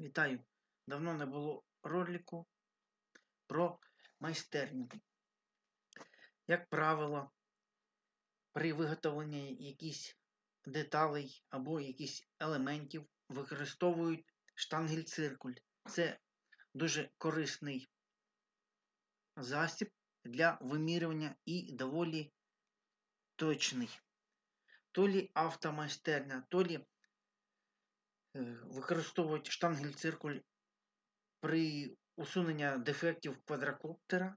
Вітаю! Давно не було ролику про майстерню. Як правило, при виготовленні якихось деталей або якихось елементів використовують штангель-циркуль. Це дуже корисний засіб для вимірювання і доволі точний. То лі автомайстерня, то лі використовують штангель-циркуль при усуненні дефектів квадрокоптера.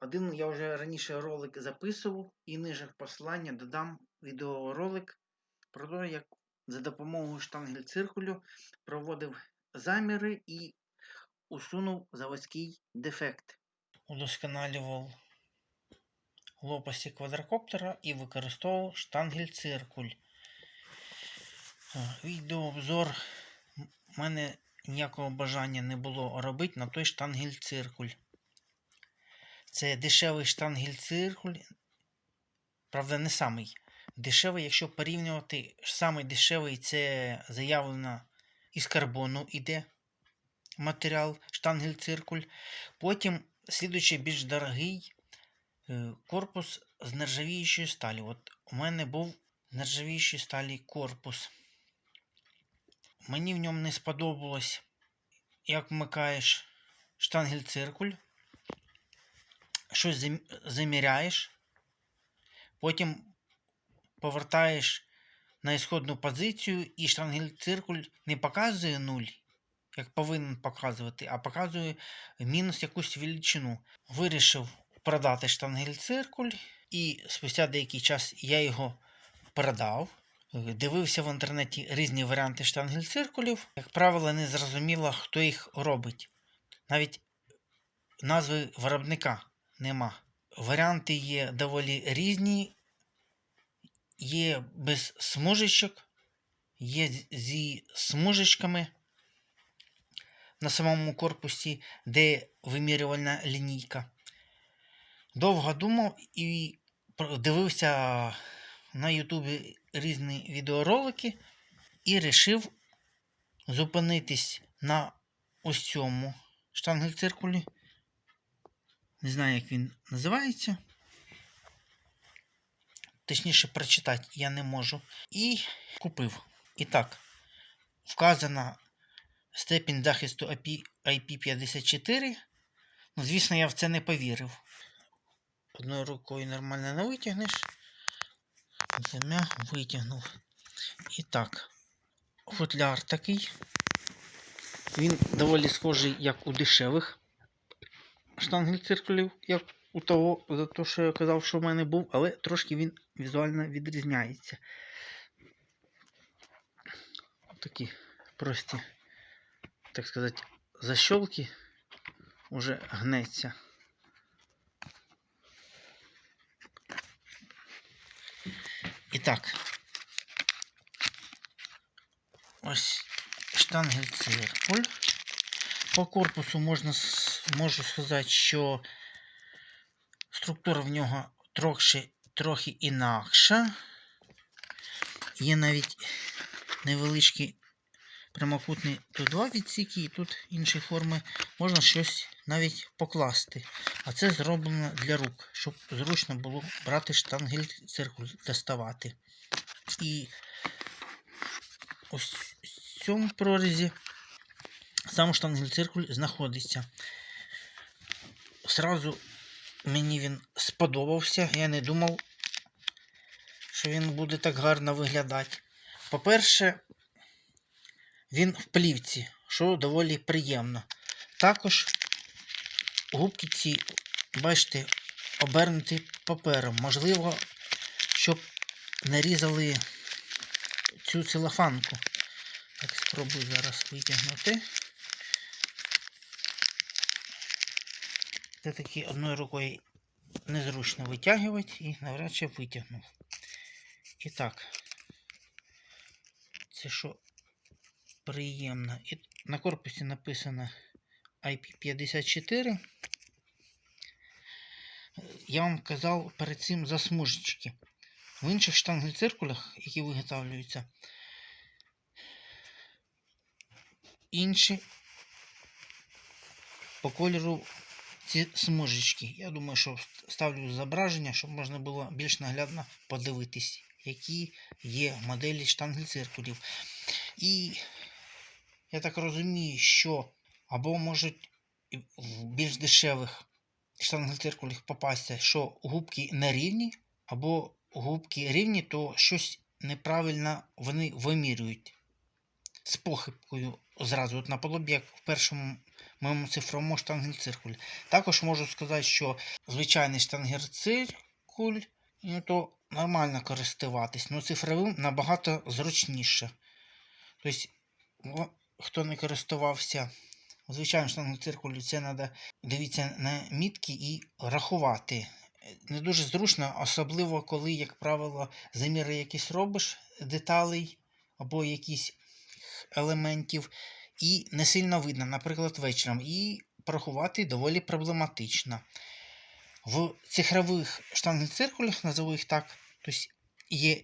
Один я вже раніше ролик записував і ниже в посилання додам відеоролик про те, як за допомогою штангель-циркулю проводив заміри і усунув заводський дефект. удосконалював лопасті квадрокоптера і використовував штангель-циркуль. Відеообзор в мене ніякого бажання не було робити на той штангель-циркуль. Це дешевий штангель-циркуль. Правда, не самий дешевий, якщо порівнювати, самий дешевий це заявлено із карбону іде матеріал штангель-циркуль. Потім слідуючий більш дорогий е, корпус з нержавіючої сталі. От у мене був нержавіючої сталі корпус. Мені в ньому не сподобалось, як вмикаєш штангель-циркуль, щось заміряєш, потім повертаєш на ісходну позицію, і штангель-циркуль не показує нуль, як повинен показувати, а показує мінус якусь величину. Вирішив продати штангель-циркуль, і спустя деякий час я його продав. Е, Дивився в інтернеті різні варіанти штангель-циркулів. Як правило, не зрозуміло, хто їх робить. Навіть назви виробника нема. Варіанти є доволі різні. Є без смужечок, є зі смужечками на самому корпусі, де вимірювальна лінійка. Довго думав і дивився на Ютубі різні відеоролики і вирішив зупинитись на ось цьому штангель-циркулі. Не знаю, як він називається. Точніше, прочитати я не можу. І купив. І так, вказана степінь захисту IP IP54. Ну, звісно, я в це не повірив. Одною рукою нормально не витягнеш. Двома витягнув. І так, футляр такий. Він доволі схожий, як у дешевих штангель-циркулів, як у того, за те, що я казав, що в мене був, але трошки він візуально відрізняється. Такі прості, так сказати, защолки уже гнеться. І так. Ось штангель-циркуль. По корпусу можна, можу сказати, що структура в нього трохи, трохи інакша. Є навіть невеличкі прямокутні тут два відсіки, і тут інші форми. Можна щось навіть покласти. А це зроблено для рук, щоб зручно було брати штангель циркуль, доставати. І ось в цьому прорізі сам штангель-циркуль знаходиться. Сразу мені він сподобався. Я не думав, що він буде так гарно виглядати. По-перше, він в плівці, що доволі приємно. Також губки ці, бачите, обернуті папером. Можливо, щоб нарізали цю целофанку. Так, спробую зараз витягнути. Це таки одною рукою незручно витягувати і навряд чи витягнув. І так, це що приємно. І на корпусі написано IP54. Я вам казав перед цим за смужечки. В інших штангель-циркулях, які виготовлюються, інші по кольору ці смужечки. Я думаю, що ставлю зображення, щоб можна було більш наглядно подивитись, які є моделі штангель-циркулів. І я так розумію, що або можуть в більш дешевих штангель-циркулях попасться, що губки не рівні, або губки рівні, то щось неправильно вони вимірюють. З похибкою зразу, от наподобі, як в першому моєму цифровому штангель-циркулі. Також можу сказати, що звичайний штангель-циркуль, ну, то нормально користуватись, ну цифровим набагато зручніше. Тобто, хто не користувався звичайним штангель-циркулі, це треба дивитися на мітки і рахувати. Не дуже зручно, особливо коли, як правило, заміри якісь робиш деталей або якісь елементів, і не сильно видно, наприклад, вечором. І порахувати доволі проблематично. В цифрових штангель-циркулях, назову їх так, тобто є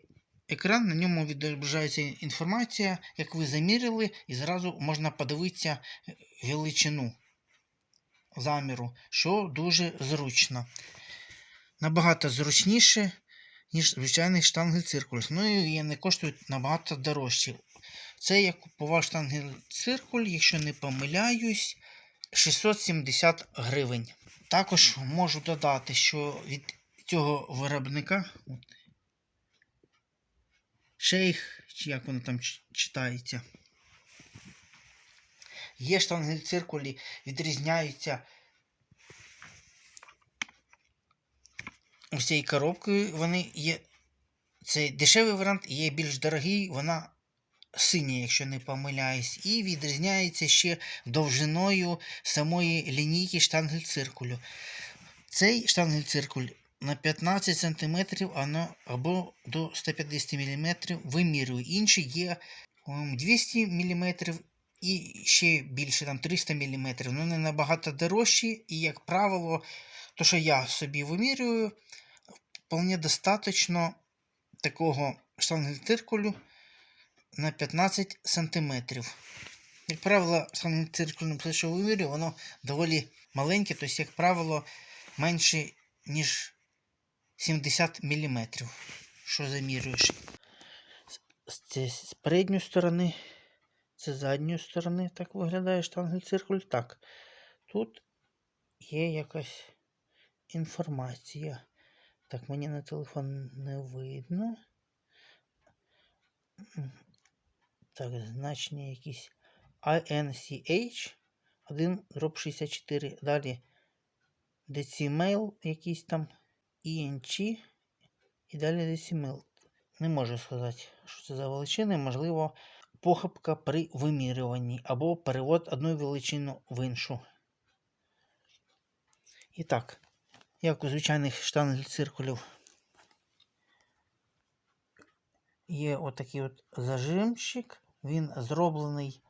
екран, на ньому відображається інформація, як ви заміряли, і зразу можна подивитися величину заміру, що дуже зручно. Набагато зручніше, ніж звичайний штангель-циркуль. Ну і не коштують набагато дорожче. Це я купував штангель-циркуль, якщо не помиляюсь, 670 гривень. Також можу додати, що від цього виробника шейх, чи як воно там читається. Є штангель-циркулі, відрізняються ось цією коробкою. Вони є. Це дешевий варіант, є більш дорогий, вона синя, якщо не помиляюсь, і відрізняється ще довжиною самої лінійки штангель-циркулю. Цей штангель-циркуль на 15 см або до 150 мм вимірює. Інші є ем, 200 мм і ще більше, там 300 мм. Ну, не набагато дорожчі, і, як правило, то, що я собі вимірюю, вполне достатньо такого штангель-циркулю на 15 см. Як правило, штангель-циркульне що вимірюю, воно доволі маленьке, тобто, як правило, менше, ніж 70 мм. Що замірюєш? Це з передньої сторони, це з задньої сторони так виглядає штангель-циркуль. Так. Тут є якась інформація. Так, мені на телефон не видно. Так, значення якісь INCH 1 дроб 64. Далі decimal якийсь там ENC і далі decimal. Не можу сказати, що це за величини. Можливо, похибка при вимірюванні або перевод одну величину в іншу. І так, як у звичайних штангель-циркулів є отакий от зажимчик. Він зроблений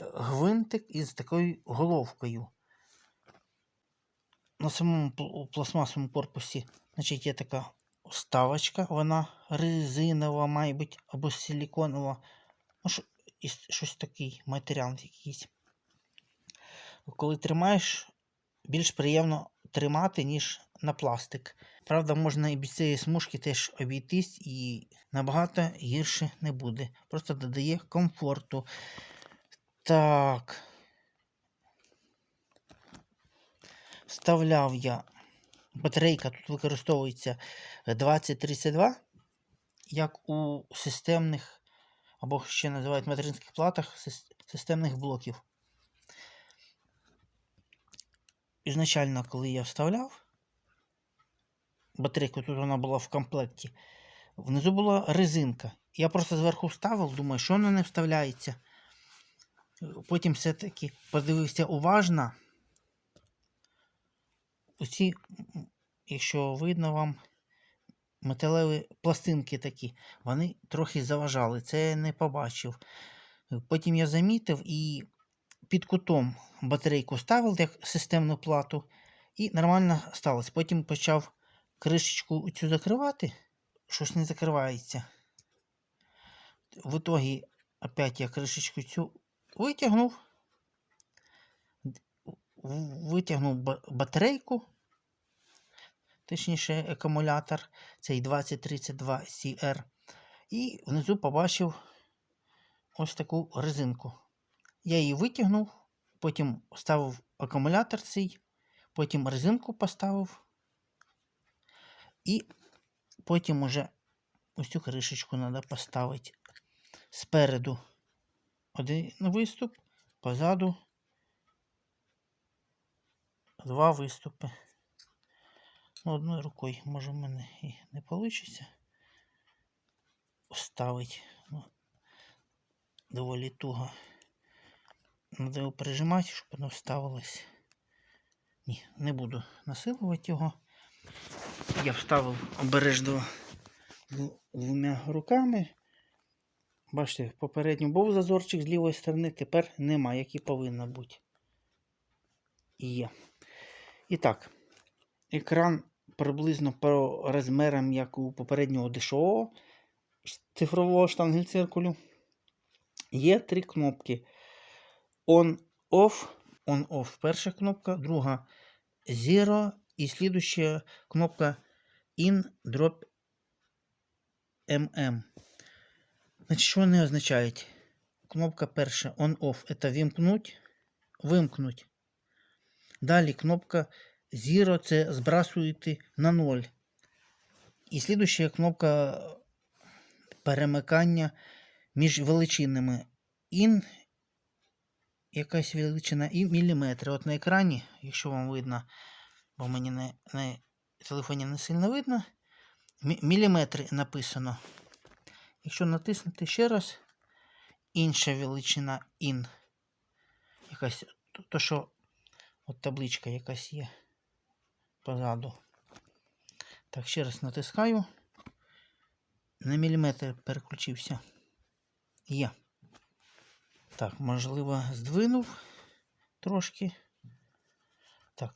е, гвинтик із такою головкою. На самому пластмасовому корпусі значить, є така вставочка, вона резинова, має бути, або силіконова. Ну, що, щось такий матеріал якийсь. Коли тримаєш, більш приємно тримати, ніж на пластик. Правда, можна і без цієї смужки теж обійтись і набагато гірше не буде. Просто додає комфорту. Так. Вставляв я. Батарейка тут використовується 2032, як у системних, або ще називають материнських платах системних блоків. Ізначально, коли я вставляв батарейку, тут вона була в комплекті, внизу була резинка. Я просто зверху вставив, думаю, що вона не вставляється. Потім все-таки подивився уважно. Оці, якщо видно вам, металеві пластинки такі, вони трохи заважали. Це я не побачив. Потім я замітив і під кутом батарейку ставив як системну плату, і нормально сталося. Потім почав кришечку цю закривати, щось не закривається. В итогі опять я кришечку цю витягнув, витягнув батарейку, точніше акумулятор, цей 2032 CR, і внизу побачив ось таку резинку. Я її витягнув, потім вставив акумулятор цей, потім резинку поставив, і потім уже ось цю кришечку треба поставити спереду один виступ, позаду два виступи. Ну, одною рукою, може, в мене і не вийде вставити. Ну, доволі туго. Треба його прижимати, щоб воно вставилось. Ні, не буду насилувати його. Я вставив обережно двома руками. Бачите, попередньо був зазорчик з лівої сторони, тепер нема, як і повинно бути. І є. І так, екран приблизно по розмірам, як у попереднього дешевого цифрового штангель-циркулю. Є три кнопки. On-Off. On-Off перша кнопка, друга Zero і слідуща кнопка In Drop MM. Значить, що вони означають? Кнопка перша On-Off це вимкнуть, вимкнуть. Далі кнопка Zero це збрасуєте на 0. І слідуща кнопка перемикання між величинами. In якась величина і міліметри. От на екрані, якщо вам видно, бо мені на, на телефоні не сильно видно, міліметри написано. Якщо натиснути ще раз, інша величина in. Якась, то, то що от табличка якась є позаду. Так, ще раз натискаю. На міліметр переключився. Є. Так, можливо, здвинув трошки. Так,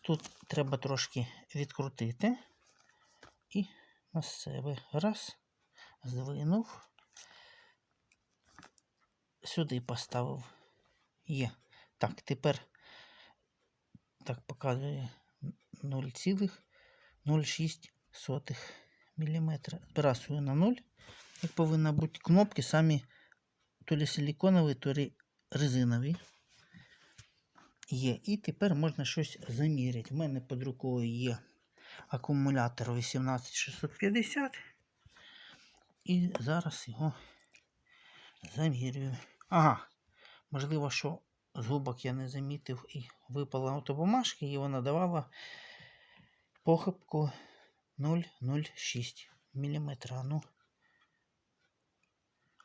тут треба трошки відкрутити. І на себе. Раз. Здвинув. Сюди поставив. Є. Так, тепер так показує 0,06 мм. Збрасую на 0. Як повинно бути кнопки самі то лі силіконові, то лі резинові. Є. І тепер можна щось заміряти. У мене під рукою є акумулятор 18650. І зараз його замірюю. Ага. Можливо, що з губок я не замітив і випала автобумажка, і вона давала похибку 0,06 мм. Ну,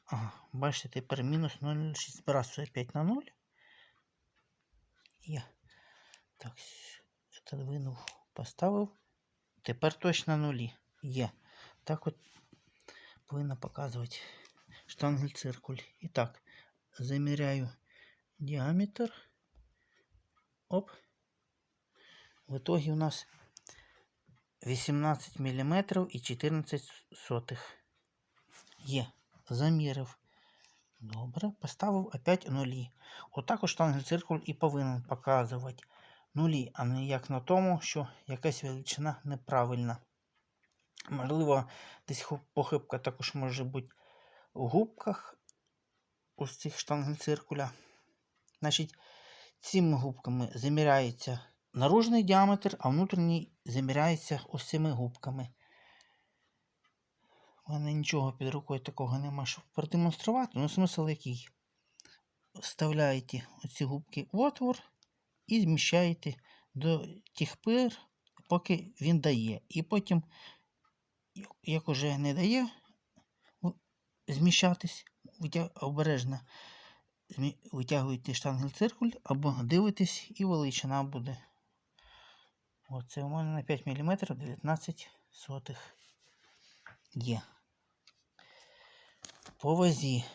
Ага, бачите, тепер мінус 0,6 збрасує 5 на 0. Є. Так, це двинув, поставив. Тепер точно нулі. Є. Так от повинно показувати штангель циркуль. І так, заміряю діаметр. Оп. В итоге у нас 18 мм і 14 сотих. Є. Замірив. Добре. Поставив опять нулі. Отак штангель циркуль і повинен показувати нулі, а не як на тому, що якась величина неправильна. Можливо, десь похибка також може бути в губках ось цих штангель циркуля. Значить, цими губками заміряється наружний діаметр, а внутрішній заміряється ось цими губками. У мене нічого під рукою такого нема, щоб продемонструвати. Ну, смисл який? Вставляєте оці губки в отвор і зміщаєте до тих пір, поки він дає. І потім, як уже не дає зміщатись, обережно витягуєте штангель циркуль або дивитесь, і величина буде. Оце у мене на 5 мм 19 сотих є. По вазі.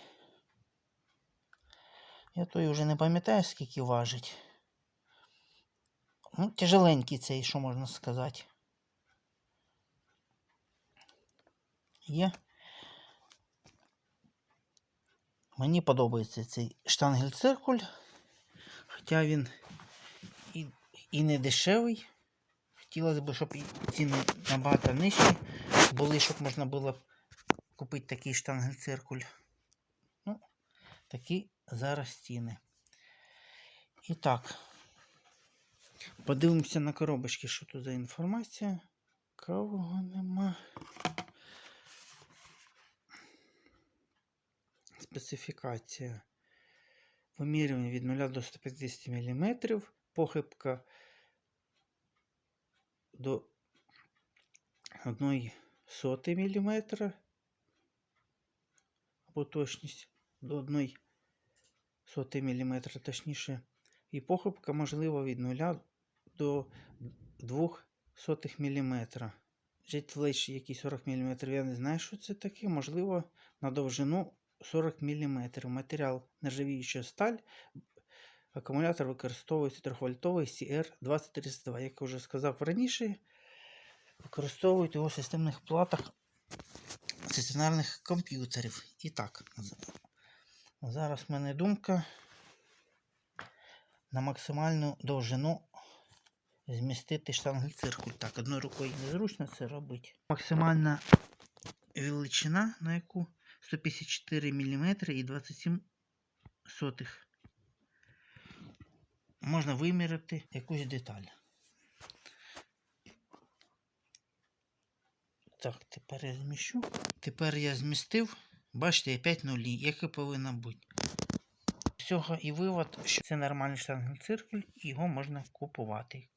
Я той вже не пам'ятаю, скільки важить. Ну, тяжеленький цей, що можна сказати. Є. Мені подобається цей штангель-циркуль. Хоча він і не дешевий. Хотілося б, щоб ціни набагато нижчі були, щоб можна було купити такий штангель-циркуль. Ну, такі зараз ціни. І так. Подивимося на коробочки, що тут за інформація. Кого нема. Специфікація. Вимірювання від 0 до 150 мм. Похибка до 1 соти мм. Або точність до 1 соти мм, точніше. І похибка можлива від 0 до 2 сотих мм. Jetflash який 40 мм. Я не знаю, що це таке. Можливо, на довжину 40 мм. Матеріал нержавіюча сталь. Акумулятор використовується 3-вольтовий CR2032. Як я вже сказав раніше, використовують його в системних платах стаціонарних комп'ютерів. І так, зараз в мене думка на максимальну довжину змістити штангель-циркуль. Так, одною рукою незручно це робити. Максимальна величина, на яку 154 мм і 27 сотих. Можна виміряти якусь деталь. Так, тепер я зміщу. Тепер я змістив. Бачите, 5 нулі, як і повинно бути. З цього і вивод, що це нормальний штангенциркуль, його можна купувати.